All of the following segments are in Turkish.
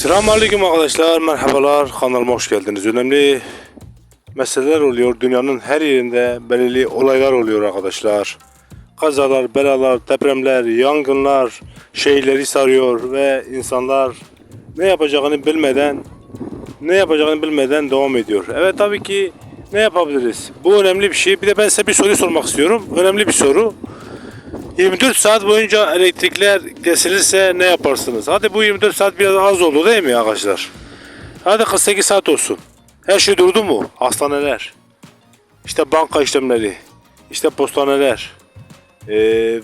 Selamünaleyküm arkadaşlar, merhabalar. Kanalıma hoş geldiniz. Önemli meseleler oluyor. Dünyanın her yerinde belirli olaylar oluyor arkadaşlar. Kazalar, belalar, depremler, yangınlar şehirleri sarıyor ve insanlar ne yapacağını bilmeden ne yapacağını bilmeden devam ediyor. Evet tabii ki ne yapabiliriz? Bu önemli bir şey. Bir de ben size bir soru sormak istiyorum. Önemli bir soru. 24 saat boyunca elektrikler kesilirse ne yaparsınız? Hadi bu 24 saat biraz az oldu değil mi arkadaşlar? Hadi 48 saat olsun. Her şey durdu mu? Hastaneler, işte banka işlemleri, işte postaneler ee,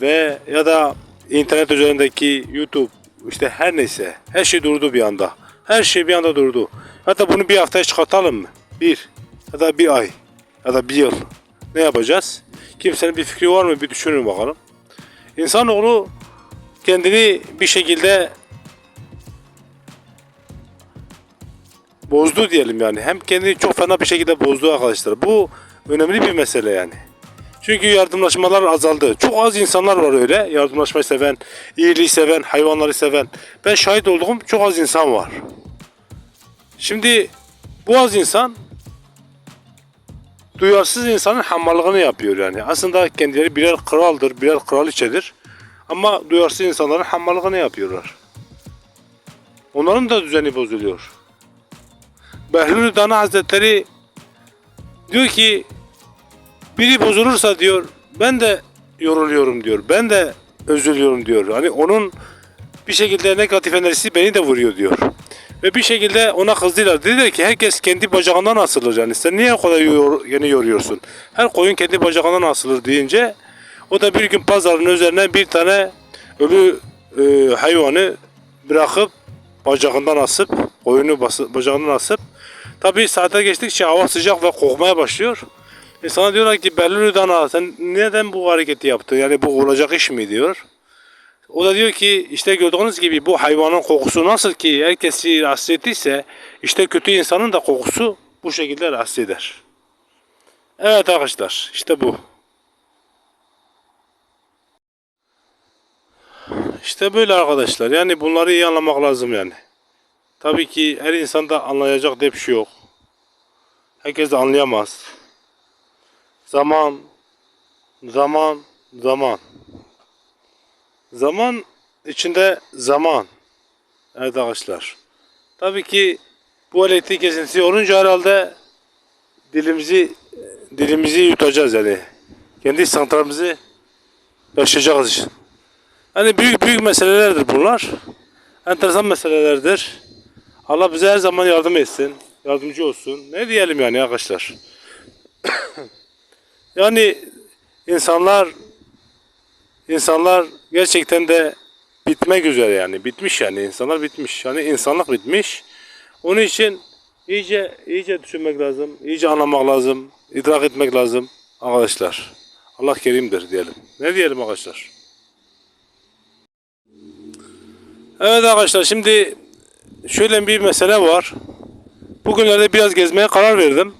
ve ya da internet üzerindeki YouTube işte her neyse her şey durdu bir anda. Her şey bir anda durdu. Hatta bunu bir haftaya çıkartalım mı? Bir ya da bir ay ya da bir yıl. Ne yapacağız? Kimsenin bir fikri var mı? Bir düşünün bakalım. İnsanoğlu kendini bir şekilde bozdu diyelim yani. Hem kendini çok fena bir şekilde bozdu arkadaşlar. Bu önemli bir mesele yani. Çünkü yardımlaşmalar azaldı. Çok az insanlar var öyle. Yardımlaşmayı seven, iyiliği seven, hayvanları seven. Ben şahit olduğum çok az insan var. Şimdi bu az insan duyarsız insanın hammallığını yapıyor yani. Aslında kendileri birer kraldır, birer kraliçedir. Ama duyarsız insanların hammallığını yapıyorlar. Onların da düzeni bozuluyor. Behlül Dana Hazretleri diyor ki biri bozulursa diyor ben de yoruluyorum diyor. Ben de üzülüyorum diyor. Hani onun bir şekilde negatif enerjisi beni de vuruyor diyor. Ve bir şekilde ona kızdılar. Dediler ki herkes kendi bacağından asılır yani. Sen niye o kadar yor, yeni yoruyorsun? Her koyun kendi bacağından asılır deyince o da bir gün pazarın üzerine bir tane ölü e, hayvanı bırakıp bacağından asıp koyunu bası, bacağından asıp tabi saate geçtikçe hava sıcak ve kokmaya başlıyor. E sana diyorlar ki belli dana sen neden bu hareketi yaptın? Yani bu olacak iş mi diyor. O da diyor ki işte gördüğünüz gibi bu hayvanın kokusu nasıl ki herkesi rahatsız ettiyse işte kötü insanın da kokusu bu şekilde rahatsız eder. Evet arkadaşlar işte bu. İşte böyle arkadaşlar. Yani bunları iyi anlamak lazım yani. Tabii ki her insanda anlayacak diye bir şey yok. Herkes de anlayamaz. Zaman, zaman, zaman. Zaman içinde zaman. Evet arkadaşlar. Tabii ki bu elektrik kesintisi olunca herhalde dilimizi dilimizi yutacağız yani. Kendi santralimizi yaşayacağız. Hani büyük büyük meselelerdir bunlar. Enteresan meselelerdir. Allah bize her zaman yardım etsin. Yardımcı olsun. Ne diyelim yani arkadaşlar. yani insanlar insanlar gerçekten de bitmek üzere yani. Bitmiş yani. insanlar bitmiş. Yani insanlık bitmiş. Onun için iyice iyice düşünmek lazım. iyice anlamak lazım. idrak etmek lazım. Arkadaşlar. Allah kerimdir diyelim. Ne diyelim arkadaşlar? Evet arkadaşlar şimdi şöyle bir mesele var. Bugünlerde biraz gezmeye karar verdim.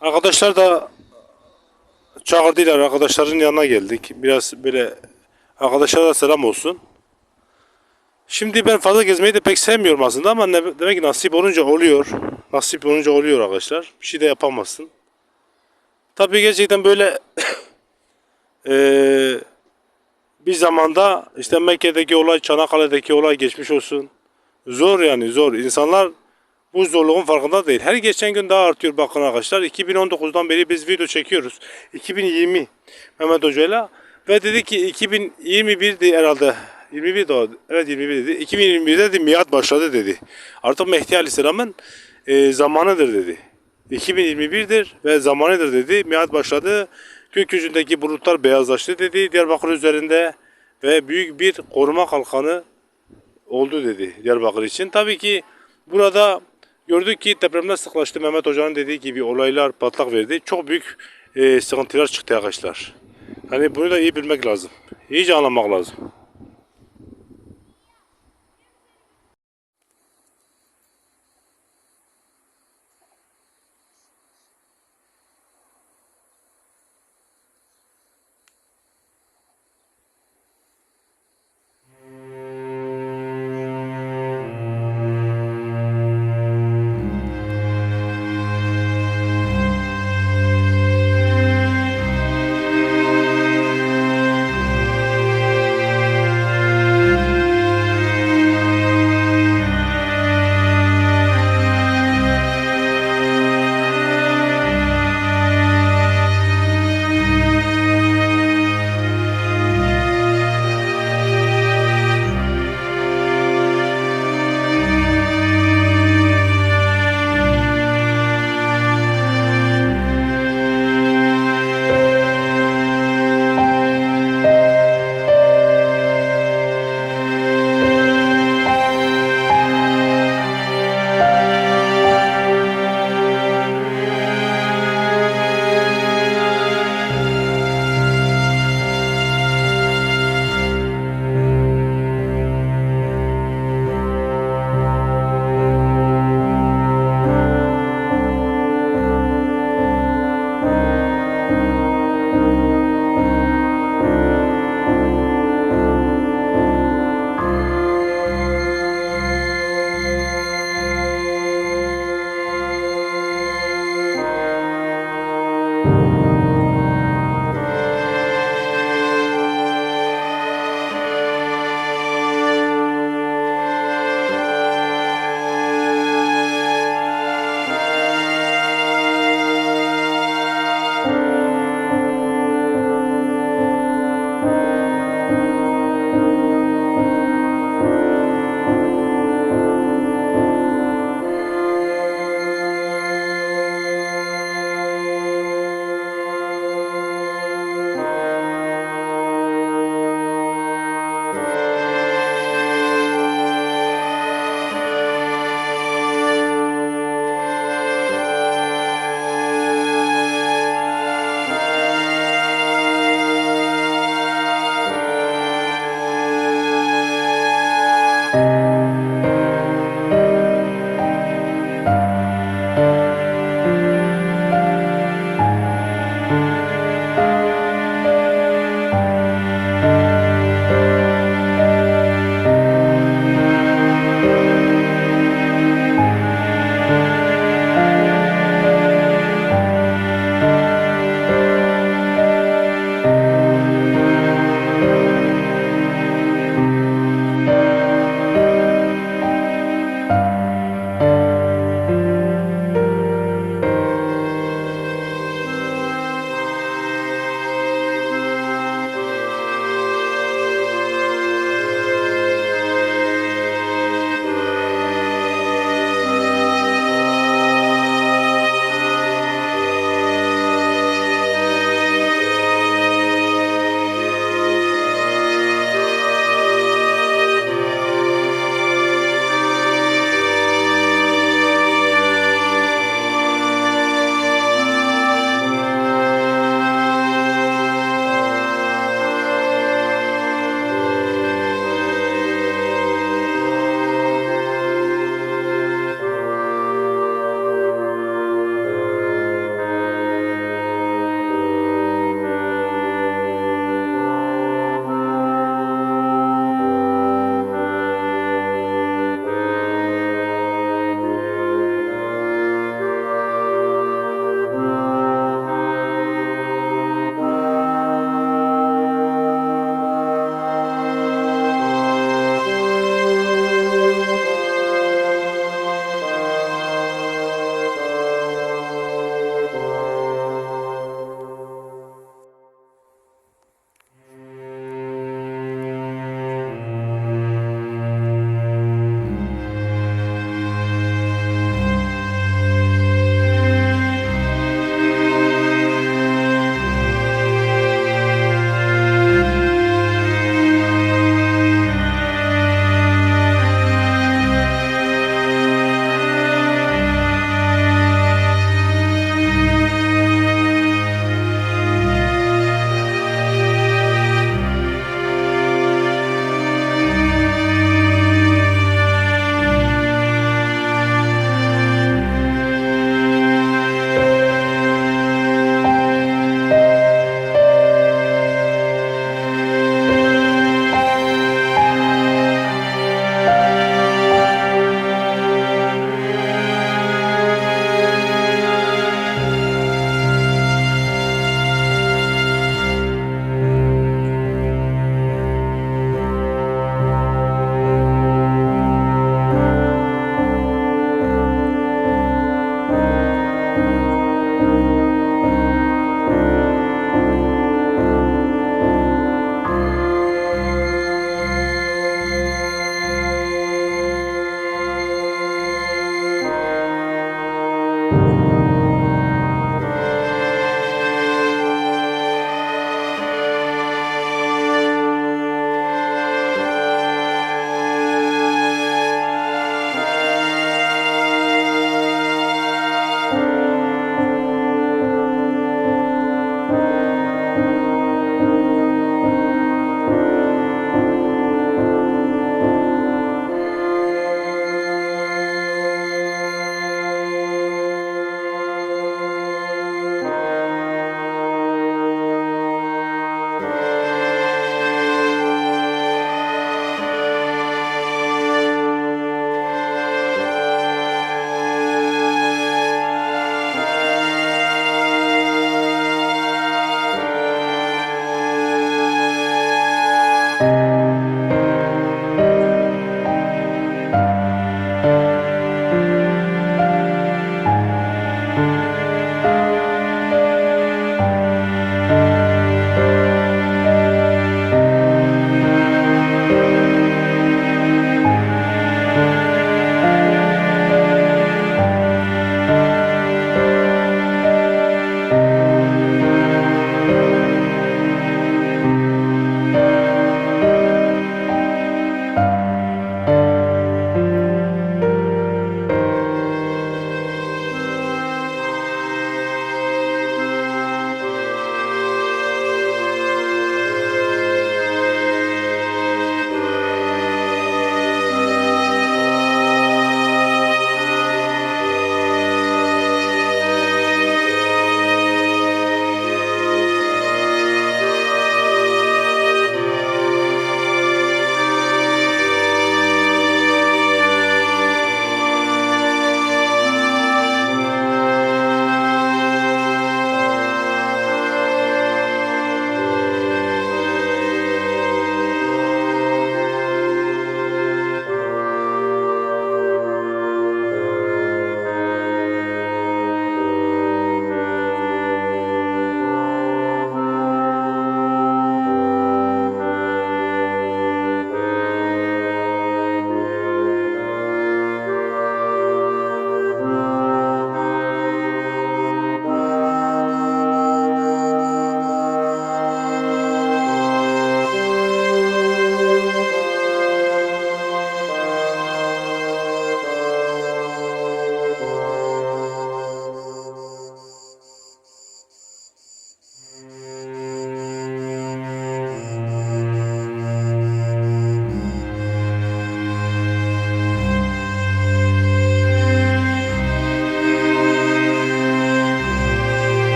Arkadaşlar da çağırdılar. Arkadaşların yanına geldik. Biraz böyle arkadaşlara da selam olsun. Şimdi ben fazla gezmeyi de pek sevmiyorum aslında ama ne, demek ki nasip olunca oluyor. Nasip olunca oluyor arkadaşlar. Bir şey de yapamazsın. Tabii gerçekten böyle eee bir zamanda işte Mekke'deki olay, Çanakkale'deki olay geçmiş olsun. Zor yani zor. İnsanlar bu zorluğun farkında değil. Her geçen gün daha artıyor bakın arkadaşlar. 2019'dan beri biz video çekiyoruz. 2020 Mehmet Hoca'yla ve dedi ki 2021'di herhalde. 21 de o. Evet 21 dedi. 2021'de dedi miat başladı dedi. Artık Mehdi Aleyhisselam'ın e, zamanıdır dedi. 2021'dir ve zamanıdır dedi. Miat başladı. Gökyüzündeki bulutlar beyazlaştı dedi Diyarbakır üzerinde ve büyük bir koruma kalkanı oldu dedi Diyarbakır için. Tabii ki burada gördük ki depremler sıklaştı. Mehmet Hoca'nın dediği gibi olaylar patlak verdi. Çok büyük e, sıkıntılar çıktı arkadaşlar. Hani bunu da iyi bilmek lazım. İyice anlamak lazım.